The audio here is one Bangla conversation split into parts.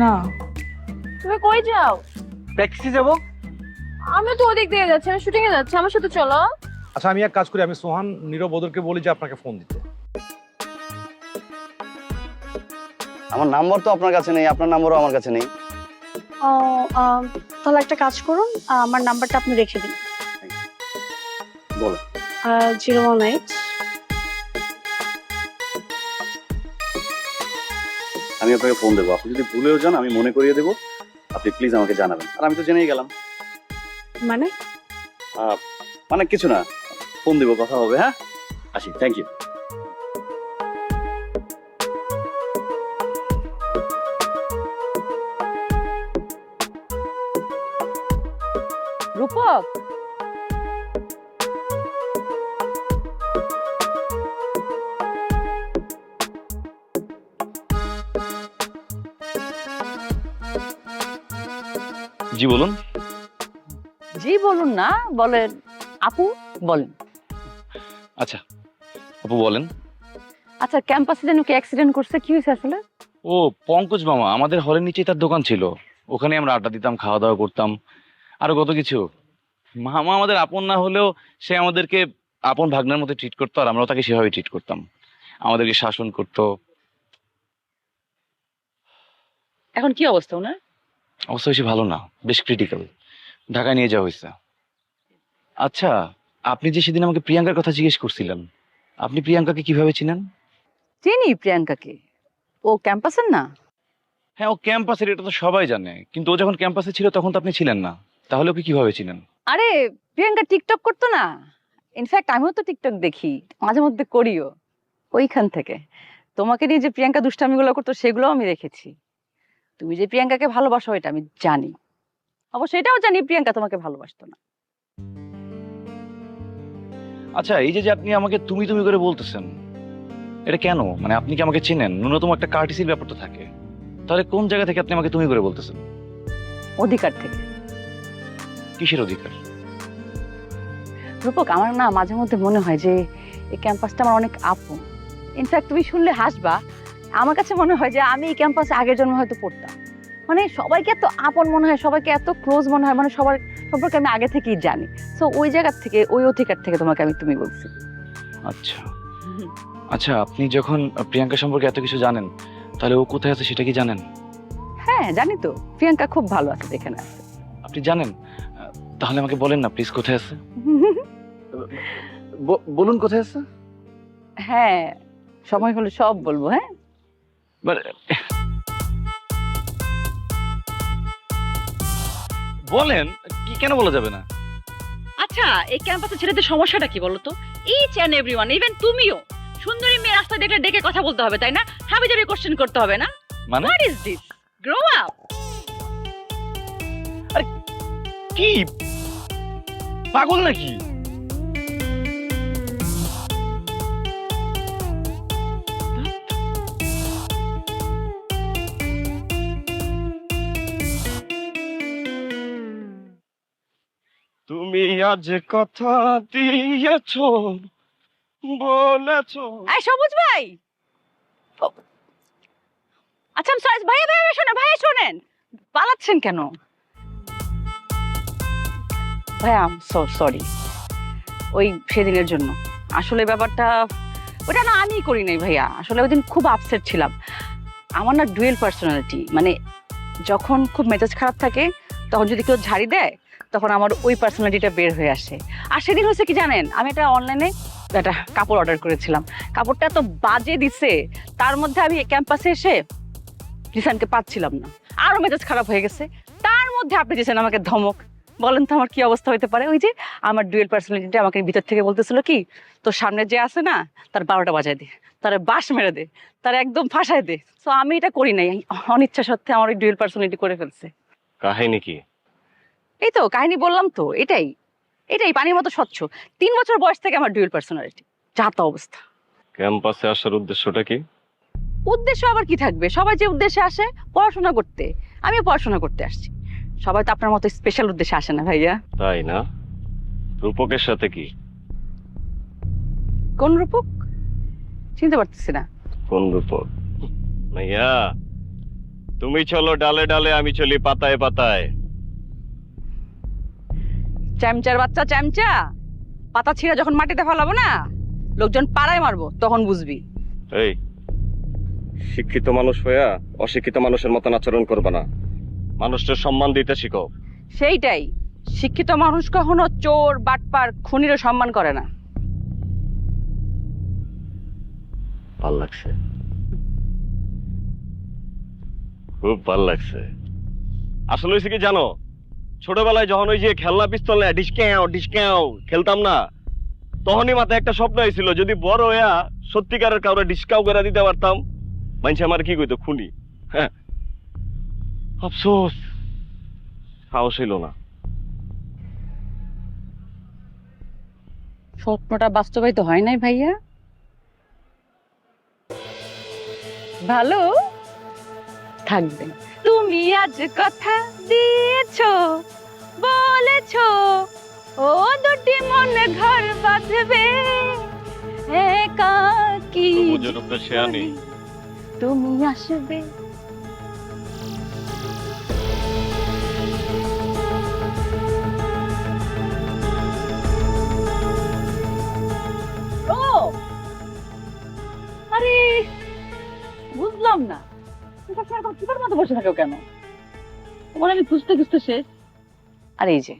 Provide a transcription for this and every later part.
না। তুমি কই যাও? ট্যাক্সি যাব? আমি তো ওদিক দিয়ে যাচ্ছি আমি শুটিং এ যাচ্ছি আমার সাথে চলো। আচ্ছা আমি এক কাজ করি আমি সোহান নীরব ওদেরকে বলি যে আপনাকে ফোন দিতে। আমার নাম্বার তো আপনার কাছে নেই আপনার নাম্বারও আমার কাছে নেই। ও আম, তাহলে একটা কাজ করুন আমার নাম্বারটা আপনি রেখে দিন। বলো। জিরো ওয়ান এইট আমি আপনাকে ফোন দেবো। আপনি যদি ভুলেও যান আমি মনে করিয়ে দেবো। আপনি প্লিজ আমাকে জানাবেন। আর আমি তো জেনেই গেলাম। মানে? আহ, মানে কিছু না। ফোন দেবো কথা হবে হ্যাঁ? আসি থ্যাংক ইউ রূপক? জি বলুন। জি বলুন না বলেন। আপু বলেন। আচ্ছা আপু বলেন। আচ্ছা ক্যাম্পাসে যেন কি অ্যাক্সিডেন্ট করছে কি হয়েছে আসলে? ও পঙ্কজ মামা আমাদের হলের নিচে তার দোকান ছিল। ওখানে আমরা আড্ডা দিতাম খাওয়া দাওয়া করতাম। আরও কত কিছু। মামা আমাদের আপন না হলেও সে আমাদেরকে আপন ভাগ্নের মতো ট্রিট করতো আর আমরাও তাকে সেভাবে ট্রিট করতাম। আমাদেরকে শাসন করতো। এখন কি অবস্থা ওনার? অবস্থা বেশি ভালো না বেশ ক্রিটিক্যাল ঢাকায় নিয়ে যাওয়া হয়েছে। আচ্ছা আপনি যে সেদিন আমাকে প্রিয়াঙ্কার কথা জিজ্ঞেস করছিলেন আপনি প্রিয়াঙ্কাকে কীভাবে চিনেন? চিনি প্রিয়াঙ্কাকে। ও ক্যাম্পাসের না? হ্যাঁ ও ক্যাম্পাসের এটা তো সবাই জানে। কিন্তু ও যখন ক্যাম্পাসে ছিল তখন তো আপনি ছিলেন না। তাহলে ওকে কীভাবে চিনেন? আরে প্রিয়াঙ্কা টিকটক করতো না। ইনফ্যাক্ট আমিও তো টিকটক দেখি মাঝে মধ্যে করিও। ওইখান থেকে। তোমাকে নিয়ে যে প্রিয়াঙ্কা দুষ্টামিগুলো করতো সেগুলো আমি দেখেছি। তুমি যে প্রিয়াঙ্কাকে ভালোবাসো এটা আমি জানি। অবশ্য এটাও জানি প্রিয়াঙ্কা তোমাকে ভালোবাসতো না। আচ্ছা এই যে আপনি আমাকে তুমি তুমি করে বলতেছেন এটা কেন? মানে আপনি কি আমাকে চেনেন? ন্যূনতম একটা কার্টিসির ব্যাপার তো থাকে। তাহলে কোন জায়গা থেকে আপনি আমাকে তুমি করে বলতেছেন? অধিকার থেকে। কিসের অধিকার? রূপক আমার না মাঝে মধ্যে মনে হয় যে এই ক্যাম্পাসটা আমার অনেক আপন। ইনফ্যাক্ট তুমি শুনলে হাসবা আমার কাছে মনে হয় যে আমি এই ক্যাম্পাসে আগের জন্ম হয়তো পড়তাম। মানে সবাইকে এত আপন মনে হয় সবাইকে এত ক্লোজ মনে হয় মানে সবার সম্পর্কে আমি আগে থেকেই জানি। সো ওই জায়গার থেকে ওই অধিকার থেকে তোমাকে আমি তুমি বলছি। আচ্ছা। আচ্ছা আপনি যখন প্রিয়াঙ্কা সম্পর্কে এত কিছু জানেন তাহলে ও কোথায় আছে সেটা কি জানেন? হ্যাঁ জানি তো। প্রিয়াঙ্কা খুব ভালো আছে যেখানে আছে। আপনি জানেন? তাহলে আমাকে বলেন না প্লিজ কোথায় আছে? বলুন কোথায় আছে? হ্যাঁ সময় হলে সব বলব হ্যাঁ? But- বলেন কি কেন বলা যাবে না? আচ্ছা এই ক্যাম্পাসে ছেলেদের সমস্যাটা কি বলতো? ইচ অ্যান্ড এভরিওয়ান ইভেন তুমিও। সুন্দরী মেয়ে রাস্তা দেখলে ডেকে কথা বলতে হবে তাই না? হাবি জাবি কোশ্চেন করতে হবে না? মানে? What is this grow up কি? পাগল নাকি? তুমি আজ কথা দিয়েছ, বলেছ। এই সবুজ ভাই! আচ্ছা সরি ভাইয়া ভাইয়া শোনেন ভাইয়া, শোনেন। পালাচ্ছেন কেন? ভাইয়া সো সরি ওই সেদিনের জন্য। আসলে ব্যাপারটা, ওটা না আমি করি নাই, ভাইয়া। আসলে ওই দিন খুব আপসেট ছিলাম। আমার না ডুয়েল পার্সোনালিটি মানে যখন খুব মেজাজ খারাপ থাকে, তখন যদি কেউ ঝাড়ি দেয় তখন আমার ওই পার্সোনালিটিটা বের হয়ে আসে। আর সেদিন হয়েছে কি জানেন? আমি এটা অনলাইনে একটা কাপড় অর্ডার করেছিলাম। কাপড়টা এত বাজে দিছে, তার মধ্যে আমি ক্যাম্পাসে এসে জিসানকে পাচ্ছিলাম না। আরও মেজাজ খারাপ হয়ে গেছে। তার মধ্যে আপনি দিয়েছেন আমাকে ধমক। বলেন তো আমার কি অবস্থা হতে পারে? ওই যে আমার ডুয়েল পার্সোনালিটিটা আমাকে ভিতর থেকে বলতেছিল কি, তোর সামনে যে আছে না, তার বারোটা বাজায় দে। তার বাস মেরে দে। তার একদম ফাঁসায় দে। তো আমি এটা করি নাই। অনিচ্ছা সত্ত্বে আমার ওই ডুয়েল পার্সোনালিটি করে ফেলছে। কাহিনী কি? এই তো কাহিনী বললাম তো এটাই। এটাই পানির মতো স্বচ্ছ। তিন বছর বয়স থেকে আমার ডুয়েল পার্সোনালিটি যা তা অবস্থা। ক্যাম্পাসে আসার উদ্দেশ্যটা কি? উদ্দেশ্য আবার কি থাকবে? সবাই যে উদ্দেশ্যে আসে পড়াশোনা করতে। আমিও পড়াশোনা করতে আসছি। সবাই তো আপনার মতো স্পেশাল উদ্দেশ্যে আসে না ভাইয়া। তাই না? রূপকের সাথে কি? কোন রূপক? চিনতে পারতেছি না। কোন রূপক? ভাইয়া তুমি চলো ডালে ডালে আমি চলি পাতায় পাতায়। চ্যামচার বাচ্চা চ্যামচা। পাতা ছিঁড়া যখন মাটিতে ফেলাবো না লোকজন পাড়ায় মারবো তখন বুঝবি। এই শিক্ষিত মানুষ হইয়া অশিক্ষিত মানুষের মতন আচরণ করবে না। মানুষটার সম্মান দিতে শিখো। সেইটাই শিক্ষিত মানুষ কখনো চোর বাটপার খুনিরও সম্মান করে না। ভালো লাগছে। খুব ভালো লাগছে। আসলে হয়েছে কি জানো? ছোটবেলায় যখন ওই যে খেলনা পিস্তল নেয়, ডিসক্যাও ডিসক্যাও, খেলতাম না, তখনই মাথায় একটা স্বপ্ন হয়েছিল যদি বড় হইয়া সত্যিকারের কাউরে ডিসকাউ করে দিতে পারতাম মানুষ আমার কি কইতো, খুনি। হ্যাঁ। আফসোস, সাহস হইল না। স্বপ্নটা বাস্তবায়িত হয় নাই ভাইয়া? ভালো। থাকবেন। তুমি আজ কথা দিয়েছ বলেছ ও দুটি মনে ঘর বাঁধবে। একা কি তুমি আসবে। এরকম চুপের মতো বসে থাকো কেন? তোমার আমি খুঁজতে খুঁজতে শেষ। আর এই যে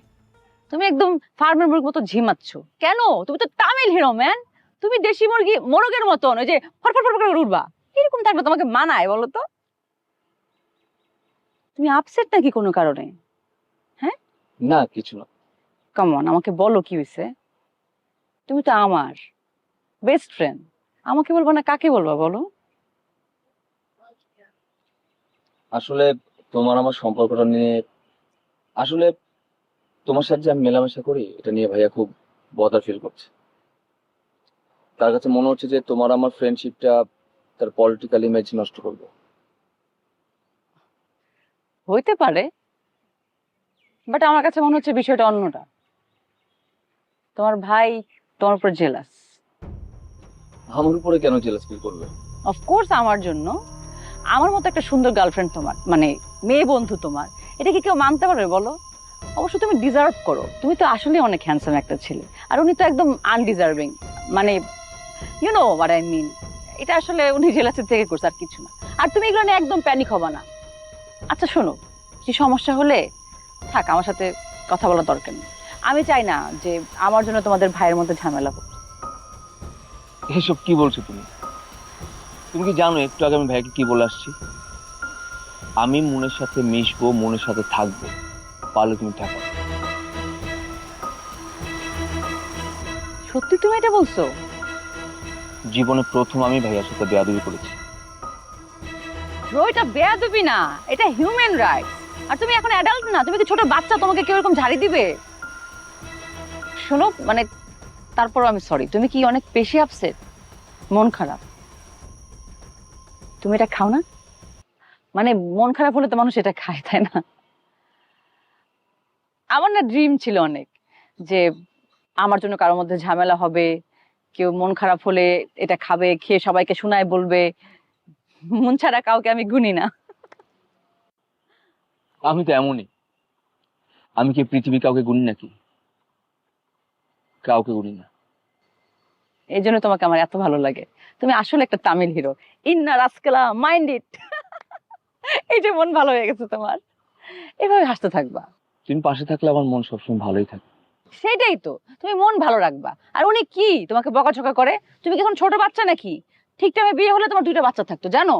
তুমি একদম ফার্মের মুরগির মতো ঝিমাচ্ছ। কেন? তুমি তো তামিল হিরো ম্যান। তুমি দেশি মুরগি মোরগের মতন ওই যে ফটফট ফটফট করে উঠবা এরকম থাকলে তোমাকে মানায় বলো তো? তুমি আপসেট নাকি কোনো কারণে? হ্যাঁ? না কিছু না। কমন আমাকে বলো কি হয়েছে তুমি তো আমার বেস্ট ফ্রেন্ড আমাকে বলব না কাকে বলবা বলো? আসলে তোমার আমার সম্পর্কটা নিয়ে আসলে তোমার সাথে যে আমি মেলামেশা করি এটা নিয়ে ভাইয়া খুব বদার ফিল করছে। তার কাছে মনে হচ্ছে যে তোমার আমার ফ্রেন্ডশিপটা তার পলিটিক্যাল ইমেজ নষ্ট করবে। হইতে পারে বাট আমার কাছে মনে হচ্ছে বিষয়টা অন্যটা। তোমার ভাই তোমার উপর জেলাস আমার উপরে কেন জেলাস ফিল করবে? অফকোর্স আমার জন্য। আমার মতো একটা সুন্দর গার্লফ্রেন্ড তোমার মানে মেয়ে বন্ধু তোমার, এটা কি কেউ মানতে পারবে বলো? অবশ্য তুমি ডিজার্ভ করো, তুমি তো আসলে অনেক হ্যান্ডসাম একটা ছেলে, আর উনি তো একদম আনডিজার্ভিং মানে you know what I mean এটা আসলে উনি জেলাসের থেকে করছে আর কিছু না, আর তুমি এগুলো নিয়ে একদম প্যানিক হবা না। আচ্ছা শোনো, কি সমস্যা হলে, থাক, আমার সাথে কথা বলার দরকার নেই। আমি চাই না যে আমার জন্য তোমাদের ভাইয়ের মধ্যে ঝামেলা হোক। এসব কি বলছো তুমি? তুমি কি জানো একটু আগে আমি ভাইকে কি বলে আসছি? আমি মনের সাথে মিশবো মনের সাথে থাকব। পারলে তুমি থাকো। সত্যি তুমি এটা বলছো? জীবনে প্রথম আমি ভাইয়ার সাথে বেয়াদবি করেছি। ব্রো এটা বেয়াদবি না এটা হিউম্যান রাইটস আর তুমি এখন অ্যাডাল্ট না তুমি কি ছোট বাচ্চা তোমাকে কেউ এরকম ঝাড়ি দিবে? শোনো মানে তারপর আমি সরি তুমি কি অনেক বেশি আপসেট মন খারাপ। তুমি এটা খাও না? মানে মন খারাপ হলে তো মানুষ এটা খায় তাই না? আমার না ড্রিম ছিল অনেক যে আমার জন্য কারোর মধ্যে ঝামেলা হবে কেউ মন খারাপ হলে এটা খাবে খেয়ে সবাইকে শোনায় বলবে। মন ছাড়া কাউকে আমি গুনি না। আমি তো এমনই। আমি কি পৃথিবী কাউকে গুনি নাকি? কাউকে গুনি না। এই জন্য তোমাকে আমার এত ভালো লাগে। তুমি আসলে একটা তামিল হিরো। ইন্না রাসকেলা মাইন্ড ইট। এই যে মন ভালো হয়ে গেছে তোমার। এভাবে হাসতে থাকবা। তুমি পাশে থাকলে আমার মন সবসময় ভালোই থাকে। সেটাই তো। তুমি মন ভালো রাখবা। আর উনি কি? তোমাকে বকাঝকা করে? তুমি কি এখন ছোট বাচ্চা নাকি? ঠিক টাইমে বিয়ে হলে তোমার দুইটা বাচ্চা থাকতো জানো?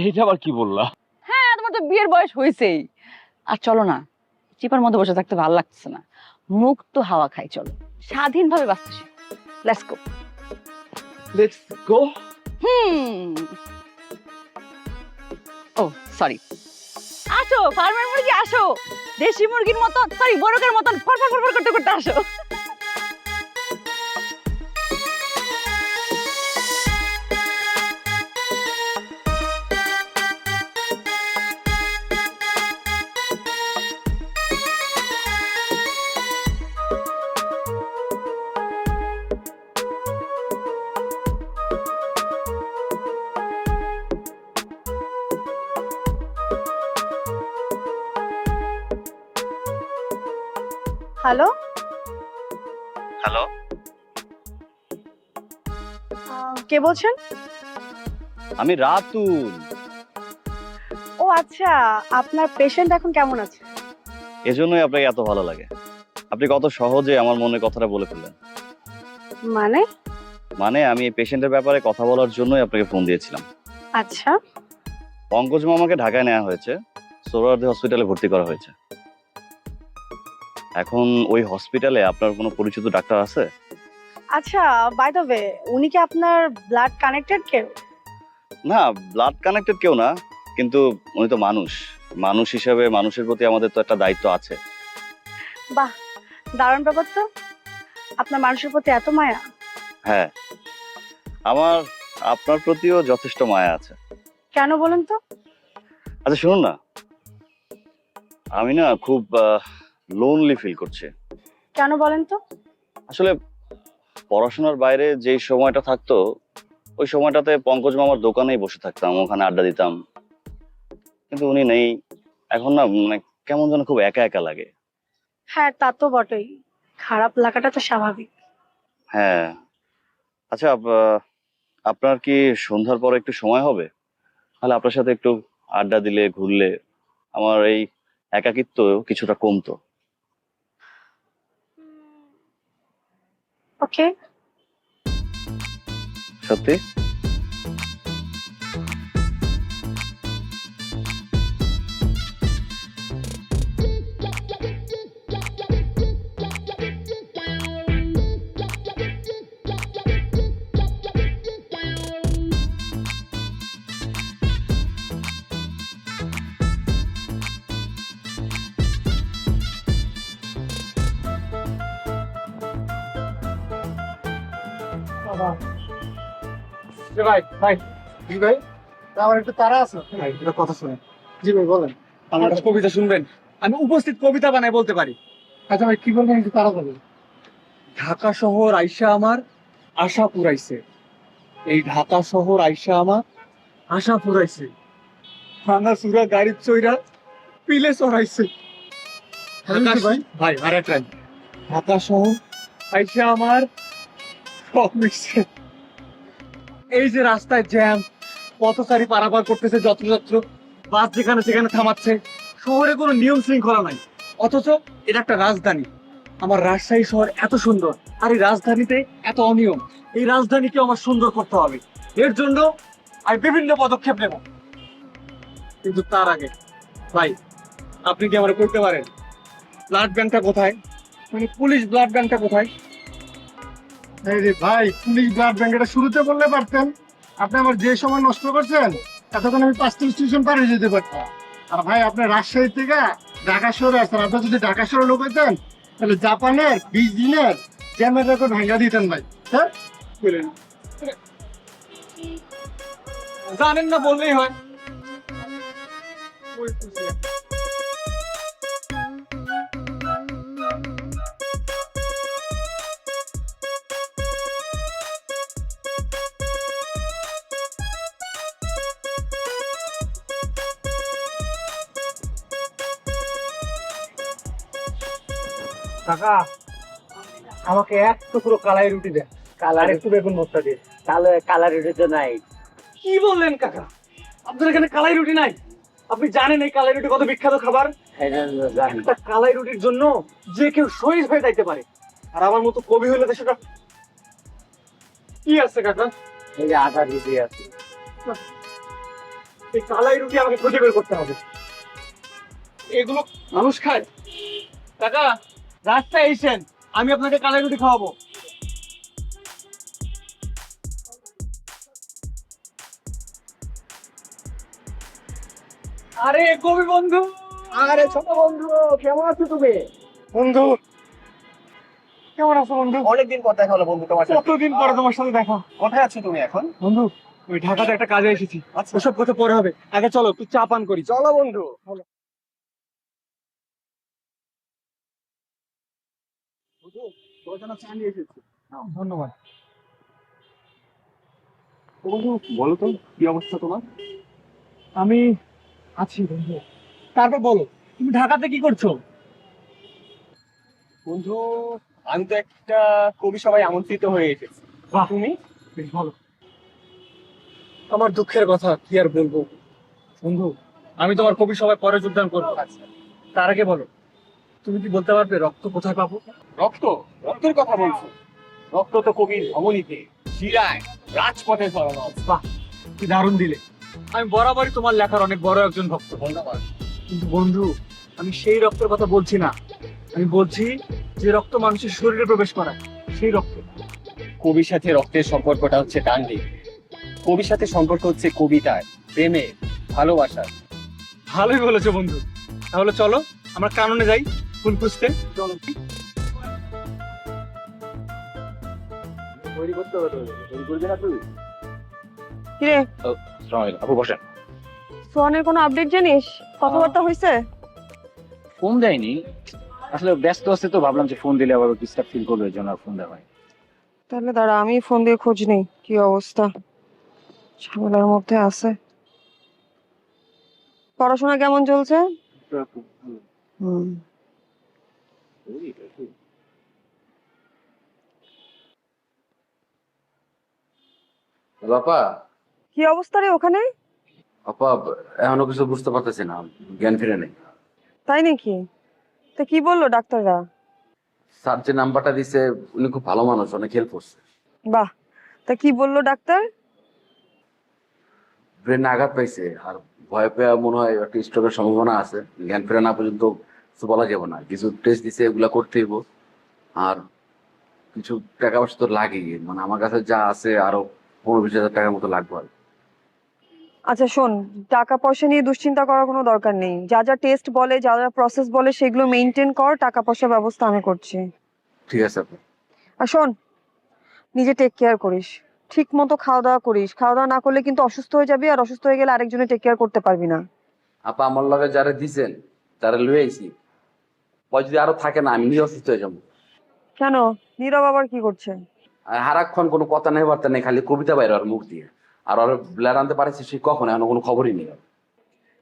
এইটা আবার কি বললা? হ্যাঁ তোমার তো বিয়ের বয়স হয়েছেই। আর চলো না। চিপার মধ্যে বসে থাকতে ভালো লাগছে না। মুক্ত হাওয়া খাই চলো। স্বাধীনভাবে বাঁচতেছি let's go let's go hmm ও সরি আসো, ফার্মের মুরগি আসো। দেশি মুরগির মতো সরি বড়কের মতন, ফরফর ফরফর করতে করতে আসো। হ্যালো হ্যালো কে বলছেন? আমি রাতুল। ও আচ্ছা আপনার পেশেন্ট এখন কেমন আছে? এজন্যই আপনাকে এত ভালো লাগে। আপনি কত সহজে আমার মনে কথাটা বলে ফেললেন। মানে? মানে আমি এই পেশেন্টের ব্যাপারে কথা বলার জন্যই আপনাকে ফোন দিয়েছিলাম। আচ্ছা। পঙ্কজ মামাকে ঢাকায় নেওয়া হয়েছে সোহরাওয়ার্দী হসপিটালে ভর্তি করা হয়েছে। এখন ওই হসপিটালে আপনার কোনো পরিচিত ডাক্তার আছে? আচ্ছা বাই দ্য ওয়ে উনি কি আপনার ব্লাড কানেক্টেড কেউ? না ব্লাড কানেক্টেড কেউ না কিন্তু উনি তো মানুষ। মানুষ হিসেবে মানুষের প্রতি আমাদের তো একটা দায়িত্ব আছে। বাহ দারুণ ব্যাপার তো। আপনার মানুষের প্রতি এত মায়া? হ্যাঁ। আমার আপনার প্রতিও যথেষ্ট মায়া আছে। কেন বলেন তো? আচ্ছা শুনুন না। আমি না খুব লোনলি ফিল করছে। কেন বলেন তো? আসলে পড়াশোনার বাইরে যেই সময়টা থাকতো ওই সময়টাতে পঙ্কজ মামার দোকানেই বসে থাকতাম ওখানে আড্ডা দিতাম। কিন্তু উনি নেই। এখন না মানে কেমন যেন খুব একা একা লাগে। হ্যাঁ তা তো বটেই। খারাপ লাগাটা তো স্বাভাবিক। হ্যাঁ। আচ্ছা আপ- আপনার কি সন্ধ্যার পরে একটু সময় হবে? তাহলে আপনার সাথে একটু আড্ডা দিলে ঘুরলে আমার এই একাকিত্ব কিছুটা কমতো। ওকে সত্যি? ভাই ভাই। জি ভাই? আমার একটু তারা আছে। ভাই একটা কথা শুনে জি ভাই বলেন। আমার একটা কবিতা শুনবেন? আমি উপস্থিত কবিতা বানাই বলতে পারি। আচ্ছা ভাই কি বলবেন একটু তারা বলেন। ঢাকা শহর আইসা আমার আশা পুরাইছে। এই ঢাকা শহর আইসা আমার আশা পুরাইছে। ভাঙা সুরা গাড়ির চইরা পিলে চড়াইছে। ভাই? ভাই আর এক লাইন ঢাকা শহর আইসা আমার সব মিশছে। এই যে রাস্তায় জ্যাম, পথচারী পারাপার করতেছে যত্রযত্র বাস যেখানে সেখানে থামাচ্ছে, শহরে কোনো নিয়ম শৃঙ্খলা নাই। অথচ এটা একটা রাজধানী। আমার রাজশাহী শহর এত সুন্দর, আর এই রাজধানীতে এত অনিয়ম। এই রাজধানীকে আমার সুন্দর করতে হবে। এর জন্য আমি বিভিন্ন পদক্ষেপ নেব। কিন্তু তার আগে, ভাই, আপনি কি আমার করতে পারেন? ব্লাড ব্যাংকটা কোথায়? মানে পুলিশ ব্লাড ব্যাংকটা কোথায়? রে ভাই পুলিশ ব্লাড ব্যাংকটা শুরুতে বললে পারতেন। আপনি আমার যে সময় নষ্ট করছেন এতক্ষণ আমি পাঁচটা স্টেশন পার হয়ে যেতে পারতাম। আর ভাই আপনি রাজশাহী থেকে ঢাকা শহরে আসছেন আপনি যদি ঢাকা শহরে লোক হইতেন তাহলে জাপানের বিশ দিনের জ্যামের রেকর্ড ভেঙে দিতেন ভাই। হ্যাঁ? বলেন। জানেন না বললেই হয়। কাকা আমাকে এক টুকরো কালাই রুটি দেন। কালার একটু বেগুন ভর্তা দিয়ে। তাহলে কালার রুটি তো নাই। কি বললেন কাকা? আপনার এখানে কালাই রুটি নাই? আপনি জানেন এই কালাই রুটি কত বিখ্যাত খাবার? এটা তো জানি। একটা কালাই রুটির জন্য যে কেউ শহীদ হয়ে যাইতে পারে। আর আমার মতো কবি হইলে তো সেটা কি আছে কাকা? এই যে আটা রুটি আছে। এই কালাই রুটি আমাকে খুঁজে বের করতে হবে। এগুলো মানুষ খায়। কাকা রাস্তায় এসেন আমি আপনাকে কালাই রুটি খাওয়াবো। আরে কবি বন্ধু। আরে ছোট বন্ধু কেমন আছো তুমি? বন্ধু কেমন আছো বন্ধু? অনেকদিন পর দেখা হলো বন্ধু তোমার সাথে। কতদিন পরে তোমার সাথে দেখা? কোথায় আছো তুমি এখন? বন্ধু ওই ঢাকাতে একটা কাজে এসেছি। ওসব কথা পরে হবে। আগে চলো একটু চা পান করি। চলো বন্ধু। ধন্যবাদ। বন্ধু বলো তো কি অবস্থা তোমার? আমি আছি বন্ধু। তারপর বলো তুমি ঢাকাতে কি করছ? বন্ধু আমি তো একটা কবি সবাই আমন্ত্রিত হয়ে এসেছি। তুমি? বেশ ভালো। আমার দুঃখের কথা কি আর বলব? বন্ধু আমি তোমার কবি সবাই পরে যোগদান করব। তার আগে বলো। তুমি কি বলতে পারবে রক্ত কোথায় পাবো? রক্ত? রক্তের কথা বলছো। রক্ত তো কবির ধমনীতে শিরায় রাজপথে ছড়ানো বাহ কি দারুণ দিলে। আমি বরাবরই তোমার লেখার অনেক বড় একজন ভক্ত। ধন্যবাদ। কিন্তু বন্ধু আমি সেই রক্তের কথা বলছি না। আমি বলছি যে রক্ত মানুষের শরীরে প্রবেশ করায় সেই রক্ত। কবির সাথে রক্তের সম্পর্কটা হচ্ছে টান্ডি কবির সাথে সম্পর্ক হচ্ছে কবিতার প্রেমে ভালোবাসার। ভালোই বলেছ বন্ধু। তাহলে চলো আমরা কাননে যাই। ফুল খুঁজতে কিরে? আপু বসেন। সোহানের কোনো আপডেট জানিস? কথাবার্তা হয়েছে ফোন দেয়নি। আসলে ব্যস্ত আছে তো ভাবলাম যে ফোন দিলে আবার ডিস্টার্ব ফিল করবে জন্য আর ফোন দেওয়া হয় তাহলে দাঁড়া আমি ফোন দিয়ে খোঁজ নেই কি অবস্থা? ঝামেলার মধ্যে আছে। পড়াশোনা কেমন চলছে? হুম। বাপা কি অবস্থা রে ওখানে? আপা এখনও কিছু বুঝতে পারতেছি না জ্ঞান ফিরে নেই। তাই নাকি? তা কি বলল ডাক্তাররা? স্যার যে নাম্বারটা দিছে উনি খুব ভালো মানুষ অনেক হেল্প করছে। বাহ তা কি বলল ডাক্তার? ব্রেনে আঘাত পাইছে আর ভয় পেয়ে মনে হয় একটা স্ট্রোকের সম্ভাবনা আছে। জ্ঞান ফেরা না পর্যন্ত কিছু বলা যাবে না। কিছু টেস্ট দিছে এগুলা করতে হইব। আর কিছু টাকা পয়সা তো লাগেই। মানে আমার কাছে যা আছে আরও পনেরো বিশ হাজার টাকার মতো লাগবে আর আচ্ছা শোন টাকা পয়সা নিয়ে দুশ্চিন্তা করার কোনো দরকার নেই। যা যা টেস্ট বলে যা যা প্রসেস বলে সেগুলো মেনটেন কর টাকা পয়সার ব্যবস্থা আমি করছি। ঠিক আছে আপা। আর শোন নিজে টেক কেয়ার করিস। ঠিক মতো খাওয়া দাওয়া করিস। খাওয়া দাওয়া না করলে কিন্তু অসুস্থ হয়ে যাবি আর অসুস্থ হয়ে গেলে আরেকজনে টেক কেয়ার করতে পারবি না। আপা আমার লগে যারা দিছেন তারা লুয়ে আইছি। পরে যদি আরও থাকে না আমি নিজে অসুস্থ হয়ে যাব। কেন? নীরব আবার কি করছে? আর হারাক্ষণ কোনো কথা নেই বার্তা নেই খালি কবিতা বাইরে আর মুখ দিয়ে। আর ওর ব্লার আনতে পারছি সে কখন এখনও কোনো খবরই নেই। ওর।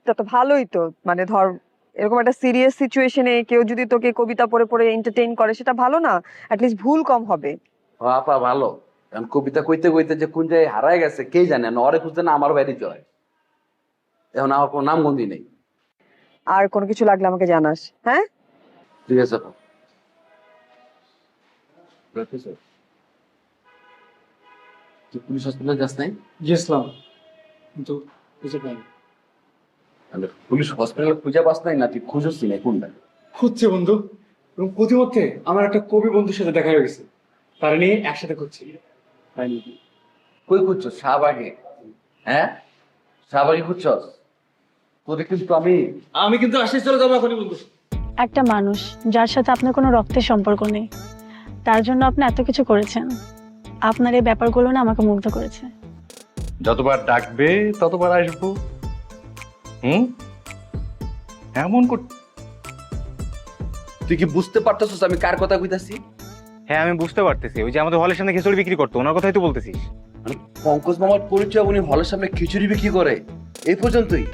তা তো ভালোই তো মানে ধর এরকম একটা সিরিয়াস সিচুয়েশনে কেউ যদি তোকে কবিতা পড়ে পড়ে এন্টারটেইন করে সেটা ভালো না অ্যাটলিস্ট ভুল কম হবে। ও আপা ভালো। এখন কবিতা কইতে কইতে যে কোন জায়গায় হারায় গেছে কে জানে না ওরে খুঁজতে না আমার বাড়িতে হয়। এখন আমার কোনো নাম গন্ধি নেই। আর কোনো কিছু লাগলে আমাকে জানাস হ্যাঁ? ঠিক আছে তুই পুলিশ হসপিটালে যাস নাই? গেছিলাম কিন্তু কিছু পাইনি। তাহলে পুলিশ হসপিটালে খুঁজে পাস নাই না তুই খুঁজছিস না কোনটা? হচ্ছে বন্ধু। এবং প্রতিমধ্যে আমার একটা কবি বন্ধুর সাথে দেখা হয়ে গেছে। তারা নিয়ে একসাথে নাকি? কই খুঁজছো শাহবাগে। হ্যাঁ? শাহবাগে খুঁজছস? তোদের কিন্তু আমি আমি কিন্তু আসলে চলে যাব এখনই বন্ধু। একটা মানুষ যার সাথে আপনার কোনো রক্তের সম্পর্ক নেই। তার জন্য আপনি এত কিছু করেছেন। আপনার এই ব্যাপারগুলো না আমাকে মুগ্ধ করেছে। যতবার ডাকবে ততবার আসব। হুম? এমন কর তুই কি বুঝতে পারতেছিস আমি কার কথা কইতাছি? হ্যাঁ আমি বুঝতে পারতেছি। ওই যে আমাদের হলের সামনে খিচুড়ি বিক্রি করতো ওনার কথাই তো বলতেছিস। পঙ্কজ মামার পরিচয় উনি হলের সামনে খিচুড়ি বিক্রি করে। এই পর্যন্তই।